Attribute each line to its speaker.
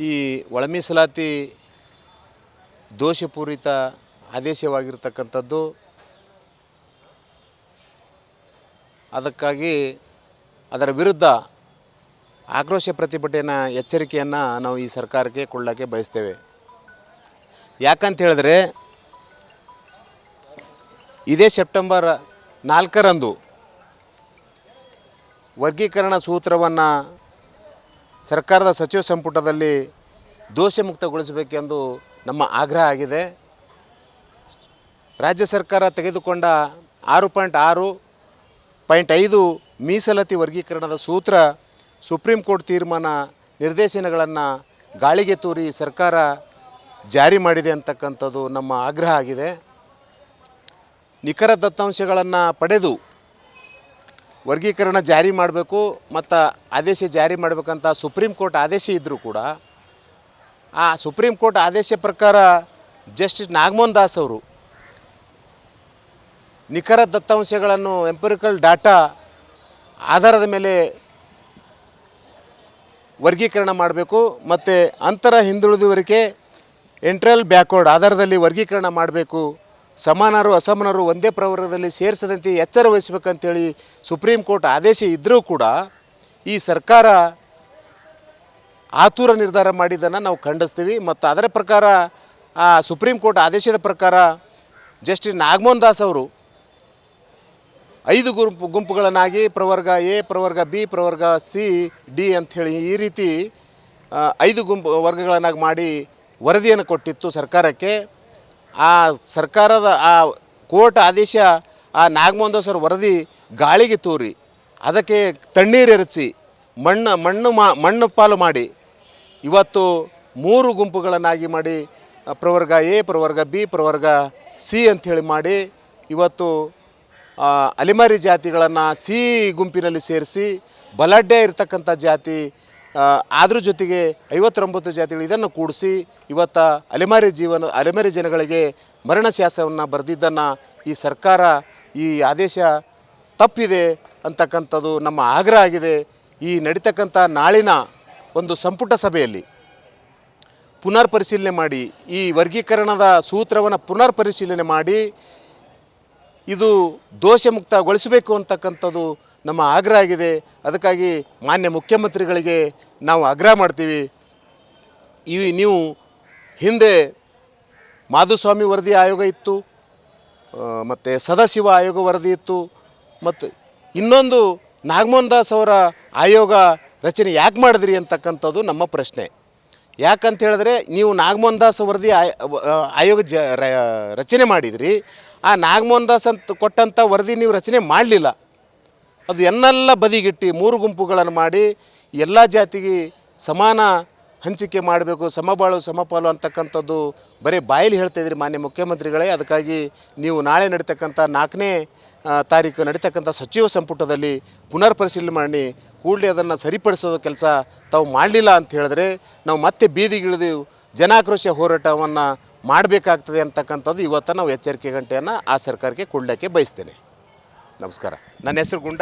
Speaker 1: ಈ ಒಳಮೀಸಲಾತಿ ದೋಷಪೂರಿತ ಆದೇಶವಾಗಿರ್ತಕ್ಕಂಥದ್ದು. ಅದಕ್ಕಾಗಿ ಅದರ ವಿರುದ್ಧ ಆಕ್ರೋಶ ಪ್ರತಿಭಟನೆಯ ಎಚ್ಚರಿಕೆಯನ್ನು ನಾವು ಈ ಸರ್ಕಾರಕ್ಕೆ ಕೊಡಲಿಕ್ಕೆ ಬಯಸ್ತೇವೆ. ಯಾಕಂತ ಹೇಳಿದ್ರೆ, ಇದೇ ಸೆಪ್ಟೆಂಬರ್ ನಾಲ್ಕರಂದು ವರ್ಗೀಕರಣ ಸೂತ್ರವನ್ನು ಸರ್ಕಾರದ ಸಚಿವ ಸಂಪುಟದಲ್ಲಿ ದೋಷಮುಕ್ತಗೊಳಿಸಬೇಕೆಂದು ನಮ್ಮ ಆಗ್ರಹ ಆಗಿದೆ. ರಾಜ್ಯ ಸರ್ಕಾರ ತೆಗೆದುಕೊಂಡ ಆರು ಪಾಯಿಂಟ್ ಆರು ಪಾಯಿಂಟ್ ಐದು ಮೀಸಲಾತಿ ವರ್ಗೀಕರಣದ ಸೂತ್ರ ಸುಪ್ರೀಂ ಕೋರ್ಟ್ ತೀರ್ಮಾನ ನಿರ್ದೇಶನಗಳನ್ನು ಗಾಳಿಗೆ ತೂರಿ ಸರ್ಕಾರ ಜಾರಿ ಮಾಡಿದೆ ಅಂತಕ್ಕಂಥದ್ದು ನಮ್ಮ ಆಗ್ರಹ ಆಗಿದೆ. ನಿಖರ ದತ್ತಾಂಶಗಳನ್ನು ಪಡೆದು ವರ್ಗೀಕರಣ ಜಾರಿ ಮಾಡಬೇಕು ಮತ್ತು ಆದೇಶ ಜಾರಿ ಮಾಡಬೇಕಂತ ಸುಪ್ರೀಂ ಕೋರ್ಟ್ ಆದೇಶ ಇದ್ದರೂ ಕೂಡ, ಆ ಸುಪ್ರೀಂ ಕೋರ್ಟ್ ಆದೇಶ ಪ್ರಕಾರ ಜಸ್ಟಿಸ್ ನಾಗಮೋಹನ್ ದಾಸ್ ಅವರು ನಿಖರ ದತ್ತಾಂಶಗಳನ್ನು ಎಂಪರಿಕಲ್ ಡಾಟಾ ಆಧಾರದ ಮೇಲೆ ವರ್ಗೀಕರಣ ಮಾಡಬೇಕು ಮತ್ತು ಅಂತರ ಹಿಂದುಳಿದವರಿಗೆ ಎಂಟ್ರಲ್ ಬ್ಯಾಕ್ವರ್ಡ್ ಆಧಾರದಲ್ಲಿ ವರ್ಗೀಕರಣ ಮಾಡಬೇಕು. ಸಮಾನರು ಅಸಮಾನರು ಒಂದೇ ಪ್ರವರ್ಗದಲ್ಲಿ ಸೇರಿಸದಂತೆ ಎಚ್ಚರ ವಹಿಸಬೇಕಂತೇಳಿ ಸುಪ್ರೀಂ ಕೋರ್ಟ್ ಆದೇಶ ಇದ್ದರೂ ಕೂಡ ಈ ಸರ್ಕಾರ ಆತುರ ನಿರ್ಧಾರ ಮಾಡಿದ್ದನ್ನು ನಾವು ಖಂಡಿಸ್ತೀವಿ. ಮತ್ತು ಅದರ ಪ್ರಕಾರ ಸುಪ್ರೀಂ ಕೋರ್ಟ್ ಆದೇಶದ ಪ್ರಕಾರ ಜಸ್ಟಿಸ್ ನಾಗಮೋಹನ್ ದಾಸ್ ಅವರು ಐದು ಗುಂಪು ಗುಂಪುಗಳನ್ನಾಗಿ ಪ್ರವರ್ಗ ಎ, ಪ್ರವರ್ಗ ಬಿ, ಪ್ರವರ್ಗ ಸಿ, ಡಿ ಅಂಥೇಳಿ ಈ ರೀತಿ ಐದು ಗುಂಪು ವರ್ಗಗಳನ್ನಾಗಿ ಮಾಡಿ ವರದಿಯನ್ನು ಕೊಟ್ಟಿತ್ತು ಸರ್ಕಾರಕ್ಕೆ. ಆ ಸರ್ಕಾರದ ಆ ಕೋರ್ಟ್ ಆದೇಶ ಆ ನಾಗಮೋಹನ್ ದಾಸ್ ಅವ್ರ ವರದಿ ಗಾಳಿಗೆ ತೂರಿ. ಅದಕ್ಕೆ ತಣ್ಣೀರು ಎರಚಿ, ಮಣ್ಣು ಮಣ್ಣು ಮಾ, ಮಣ್ಣು ಪಾಲು ಮಾಡಿ, ಇವತ್ತು ಮೂರು ಗುಂಪುಗಳನ್ನಾಗಿ ಮಾಡಿ ಪ್ರವರ್ಗ ಎ, ಪ್ರವರ್ಗ ಬಿ, ಪ್ರವರ್ಗ ಸಿ ಅಂಥೇಳಿ ಮಾಡಿ, ಇವತ್ತು ಅಲೆಮಾರಿ ಜಾತಿಗಳನ್ನು ಸಿ ಗುಂಪಿನಲ್ಲಿ ಸೇರಿಸಿ ಬಲಾಢ್ಯ ಇರತಕ್ಕಂಥ ಜಾತಿ ಅದ್ರ ಜೊತೆಗೆ ಐವತ್ತೊಂಬತ್ತು ಜಾತಿಗಳು ಇದನ್ನು ಕೂಡಿಸಿ ಇವತ್ತು ಅಲೆಮಾರಿ ಜೀವನ, ಅಲೆಮಾರಿ ಜನಗಳಿಗೆ ಮರಣ ಶಾಸವನ್ನು ಬರೆದಿದ್ದನ್ನು ಈ ಸರ್ಕಾರ ಈ ಆದೇಶ ತಪ್ಪಿದೆ ಅಂತಕ್ಕಂಥದ್ದು ನಮ್ಮ ಆಗ್ರಹ ಆಗಿದೆ. ಈ ನಡೀತಕ್ಕಂಥ ನಾಳಿನ ಒಂದು ಸಂಪುಟ ಸಭೆಯಲ್ಲಿ ಪುನರ್ ಪರಿಶೀಲನೆ ಮಾಡಿ, ಈ ವರ್ಗೀಕರಣದ ಸೂತ್ರವನ್ನು ಪುನರ್ ಪರಿಶೀಲನೆ ಮಾಡಿ ಇದು ದೋಷಮುಕ್ತಗೊಳಿಸಬೇಕು ಅಂತಕ್ಕಂಥದ್ದು ನಮ್ಮ ಆಗ್ರಹ ಆಗಿದೆ. ಅದಕ್ಕಾಗಿ ಮಾನ್ಯ ಮುಖ್ಯಮಂತ್ರಿಗಳಿಗೆ ನಾವು ಆಗ್ರಹ ಮಾಡ್ತೀವಿ. ಈ ನೀವು ಹಿಂದೆ ಮಾಧುಸ್ವಾಮಿ ವರದಿ ಆಯೋಗ ಇತ್ತು ಮತ್ತು ಸದಾಶಿವ ಆಯೋಗ ವರದಿ ಇತ್ತು, ಮತ್ತು ಇನ್ನೊಂದು ನಾಗಮೋಹನ್ ದಾಸ್ ಅವರ ಆಯೋಗ ರಚನೆ ಯಾಕೆ ಮಾಡಿದ್ರಿ ಅಂತಕ್ಕಂಥದ್ದು ನಮ್ಮ ಪ್ರಶ್ನೆ. ಯಾಕಂತ ಹೇಳಿದ್ರೆ ನೀವು ನಾಗಮೋಹನ್ ದಾಸ್ ವರದಿ ಆಯ- ಆಯೋಗ ಜ ರಚನೆ ಮಾಡಿದ್ರಿ. ಆ ನಾಗಮೋಹನ್ ದಾಸ್ ಅಂತ ಕೊಟ್ಟಂಥ ವರದಿ ನೀವು ರಚನೆ ಮಾಡಲಿಲ್ಲ. ಅದು ಎನ್ನೆಲ್ಲ ಬದಿಗಿಟ್ಟು ಮೂರು ಗುಂಪುಗಳನ್ನು ಮಾಡಿ ಎಲ್ಲ ಜಾತಿಗೆ ಸಮಾನ ಹಂಚಿಕೆ ಮಾಡಬೇಕು ಸಮಬಾಳು ಸಮಪಾಲು ಅಂತಕ್ಕಂಥದ್ದು ಬರೀ ಬಾಯಲ್ಲಿ ಹೇಳ್ತಾ ಇದ್ರಿ ಮಾನ್ಯ ಮುಖ್ಯಮಂತ್ರಿಗಳೇ. ಅದಕ್ಕಾಗಿ ನೀವು ನಾಳೆ ನಡೀತಕ್ಕಂಥ ನಾಲ್ಕನೇ ತಾರೀಕು ನಡೀತಕ್ಕಂಥ ಸಚಿವ ಸಂಪುಟದಲ್ಲಿ ಪುನರ್ ಪರಿಶೀಲನೆ ಮಾಡಿ, ಕೂಡಲೇ ಅದನ್ನು ಸರಿಪಡಿಸೋದು ಕೆಲಸ ತಾವು ಮಾಡಲಿಲ್ಲ ಅಂತ ಹೇಳಿದ್ರೆ ನಾವು ಮತ್ತೆ ಬೀದಿಗಿಳಿದು ಜನಾಕ್ರೋಶ ಹೋರಾಟವನ್ನು ಮಾಡಬೇಕಾಗ್ತದೆ ಅಂತಕ್ಕಂಥದ್ದು ಇವತ್ತು ನಾವು ಎಚ್ಚರಿಕೆ ಗಂಟೆಯನ್ನು ಆ ಸರ್ಕಾರಕ್ಕೆ ಕೊಡಲಿಕ್ಕೆ ಬಯಸ್ತೇನೆ. ನಮಸ್ಕಾರ. ನನ್ನ ಹೆಸರು ಗುಂಡ